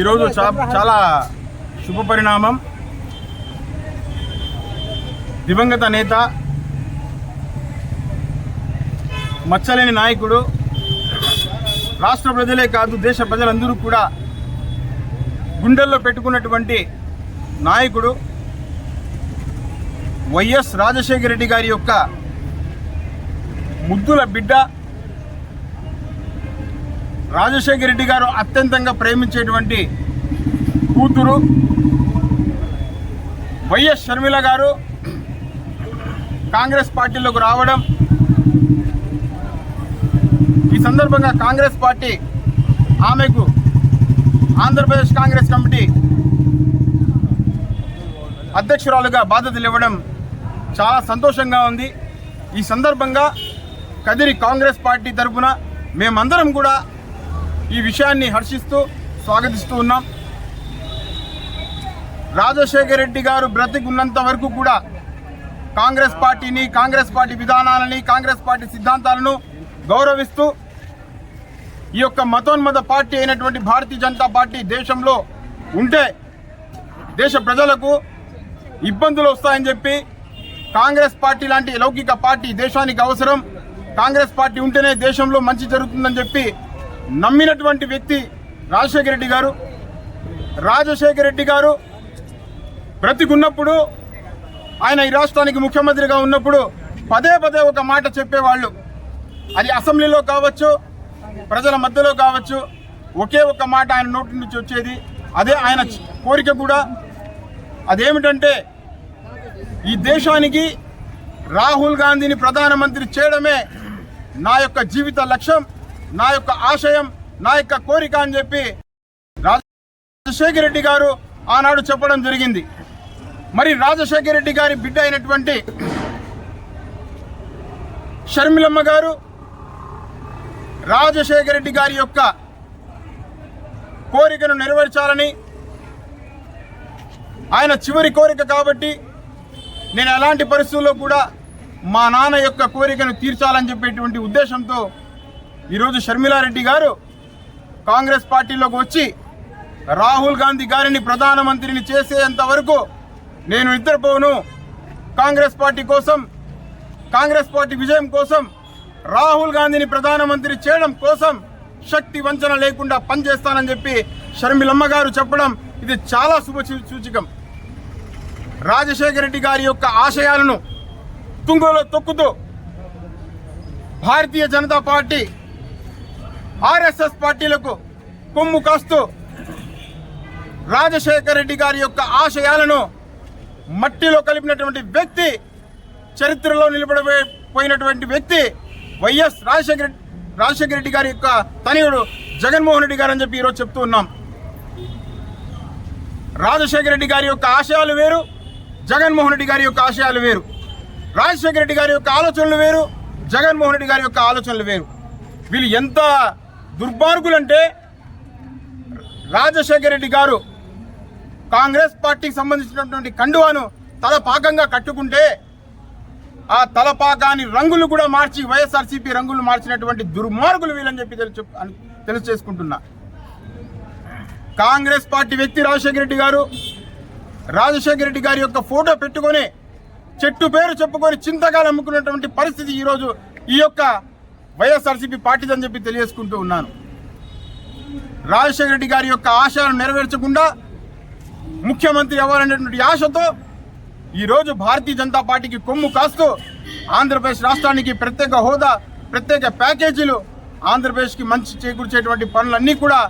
ఈరోజు చా- చాలా శుభ పరిణామం దివంగత నేత మచ్చలేని నాయకుడు రాష్ట్ర ప్రజలే కాదు దేశ ప్రజలందరూ కూడా గుండెల్లో పెట్టుకున్నటువంటి నాయకుడు వైఎస్ రాజశేఖర రెడ్డి గారి యొక్క ముద్దుల బిడ్డ రాజశేఖర రెడ్డి గారు అత్యంతంగా ప్రేమించేటువంటి కూతురు వైఎస్ షర్మిల గారు కాంగ్రెస్ పార్టీలోకి రావడం. ఈ సందర్భంగా కాంగ్రెస్ పార్టీ ఆమెకు ఆంధ్రప్రదేశ్ కాంగ్రెస్ కమిటీ అధ్యక్షురాలుగా బాధ్యతలు ఇవ్వడం చాలా సంతోషంగా ఉంది. ఈ సందర్భంగా కదిరి కాంగ్రెస్ పార్టీ తరఫున మేమందరం కూడా ఈ విషయాన్ని హర్షిస్తూ స్వాగతిస్తూ ఉన్నాం. రాజశేఖర రెడ్డి గారు బ్రతికున్నంత వరకు కూడా కాంగ్రెస్ పార్టీని కాంగ్రెస్ పార్టీ విధానాలని కాంగ్రెస్ పార్టీ సిద్ధాంతాలను గౌరవిస్తూ ఈ యొక్క మతోన్మత పార్టీ అయినటువంటి భారతీయ జనతా పార్టీ దేశంలో ఉంటే దేశ ప్రజలకు ఇబ్బందులు వస్తాయని చెప్పి కాంగ్రెస్ పార్టీ లాంటి లౌకిక పార్టీ దేశానికి అవసరం. కాంగ్రెస్ పార్టీ ఉంటేనే దేశంలో మంచి జరుగుతుందని చెప్పి నమ్మినటువంటి వ్యక్తి రాజశేఖర రెడ్డి గారు. రాజశేఖర రెడ్డి గారు బ్రతికున్నప్పుడు ఆయన ఈ రాష్ట్రానికి ముఖ్యమంత్రిగా ఉన్నప్పుడు పదే పదే ఒక మాట చెప్పేవాళ్ళు. అది అసెంబ్లీలో కావచ్చు ప్రజల మధ్యలో కావచ్చు ఒకే ఒక మాట ఆయన నోటి నుంచి వచ్చేది. అదే ఆయన కోరిక కూడా. అదేమిటంటే ఈ దేశానికి రాహుల్ గాంధీని ప్రధానమంత్రి చేయడమే నా యొక్క జీవిత లక్ష్యం. నా యొక్క ఆశయం నా యొక్క కోరిక అని చెప్పి రాజశేఖర రెడ్డి గారు ఆనాడు చెప్పడం జరిగింది. మరి రాజశేఖర రెడ్డి గారి బిడ్డ అయినటువంటి షర్మిలమ్మ గారు రాజశేఖర రెడ్డి గారి యొక్క కోరికను నెరవేర్చాలని ఆయన చివరి కోరిక కాబట్టి నేను ఎలాంటి పరిస్థితుల్లో కూడా మా నాన్న యొక్క కోరికను తీర్చాలని చెప్పేటువంటి ఉద్దేశంతో ఈరోజు షర్మిలారెడ్డి గారు కాంగ్రెస్ పార్టీలోకి వచ్చి రాహుల్ గాంధీ గారిని ప్రధానమంత్రిని చేసేంత వరకు నేను నిద్రపోను. కాంగ్రెస్ పార్టీ కోసం కాంగ్రెస్ పార్టీ విజయం కోసం రాహుల్ గాంధీని ప్రధానమంత్రి చేయడం కోసం శక్తి వంచన లేకుండా పనిచేస్తానని చెప్పి షర్మిలమ్మ గారు చెప్పడం ఇది చాలా శుభ సూచకం. రాజశేఖర రెడ్డి గారి యొక్క ఆశయాలను తుంగలో తొక్కుతూ భారతీయ జనతా పార్టీ ఆర్ఎస్ఎస్ పార్టీలకు కొమ్ము కాస్తూ రాజశేఖర రెడ్డి గారి యొక్క ఆశయాలను మట్టిలో కలిపినటువంటి వ్యక్తి చరిత్రలో నిలబడిపోయినటువంటి వ్యక్తి వైఎస్ రాజశేఖర రాజశేఖర రెడ్డి గారి యొక్క తనయుడు జగన్మోహన్ రెడ్డి గారు అని చెప్పి ఈరోజు చెప్తూ ఉన్నాం. రాజశేఖర రెడ్డి గారి యొక్క ఆశయాలు వేరు జగన్మోహన్ రెడ్డి గారి యొక్క ఆశయాలు వేరు. రాజశేఖర రెడ్డి గారి యొక్క ఆలోచనలు వేరు జగన్మోహన్ రెడ్డి గారి యొక్క ఆలోచనలు వేరు. వీళ్ళు ఎంత దుర్మార్గులంటే రాజశేఖర రెడ్డి గారు కాంగ్రెస్ పార్టీకి సంబంధించినటువంటి కండువాను తలపాకంగా కట్టుకుంటే ఆ తలపాకాని రంగులు కూడా మార్చి వైఎస్ఆర్సీపీ రంగులు మార్చినటువంటి దుర్మార్గులు వీళ్ళని చెప్పి తెలుసు అని తెలుసు చేసుకుంటున్నా కాంగ్రెస్ పార్టీ వ్యక్తి రాజశేఖర రెడ్డి గారు రాజశేఖర రెడ్డి గారి యొక్క ఫోటో పెట్టుకొని చెట్టు పేరు చెప్పుకొని చింతగా అమ్ముకున్నటువంటి పరిస్థితి ఈరోజు ఈ యొక్క వైఎస్ఆర్సీపీ పార్టీదని చెప్పి తెలియజేసుకుంటూ ఉన్నాను. రాజశేఖర రెడ్డి గారి యొక్క ఆశయాలను నెరవేర్చకుండా ముఖ్యమంత్రి అవ్వాలనేటువంటి ఆశతో ఈరోజు భారతీయ జనతా పార్టీకి కొమ్ము కాస్తూ ఆంధ్రప్రదేశ్ రాష్ట్రానికి ప్రత్యేక హోదా ప్రత్యేక ప్యాకేజీలు ఆంధ్రప్రదేశ్కి మంచి చేకూర్చేటువంటి పనులన్నీ కూడా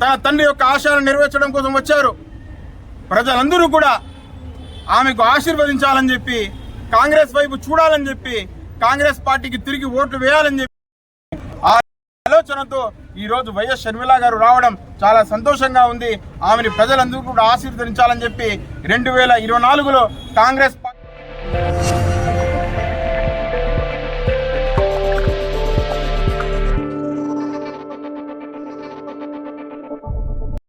తన తండ్రి యొక్క ఆశయాలను నెరవేర్చడం కోసం వచ్చారు. ప్రజలందరూ కూడా ఆమెకు ఆశీర్వదించాలని చెప్పి కాంగ్రెస్ వైపు చూడాలని చెప్పి కాంగ్రెస్ పార్టీకి తిరిగి ఓట్లు వేయాలని చెప్పి ఆ ఆలోచనతో ఈ రోజు వైఎస్ షర్మిల గారు రావడం చాలా సంతోషంగా ఉంది. ఆమెని ప్రజలందరూ కూడా ఆశీర్వదించాలని చెప్పి రెండు వేల ఇరవై నాలుగులో కాంగ్రెస్ పార్టీ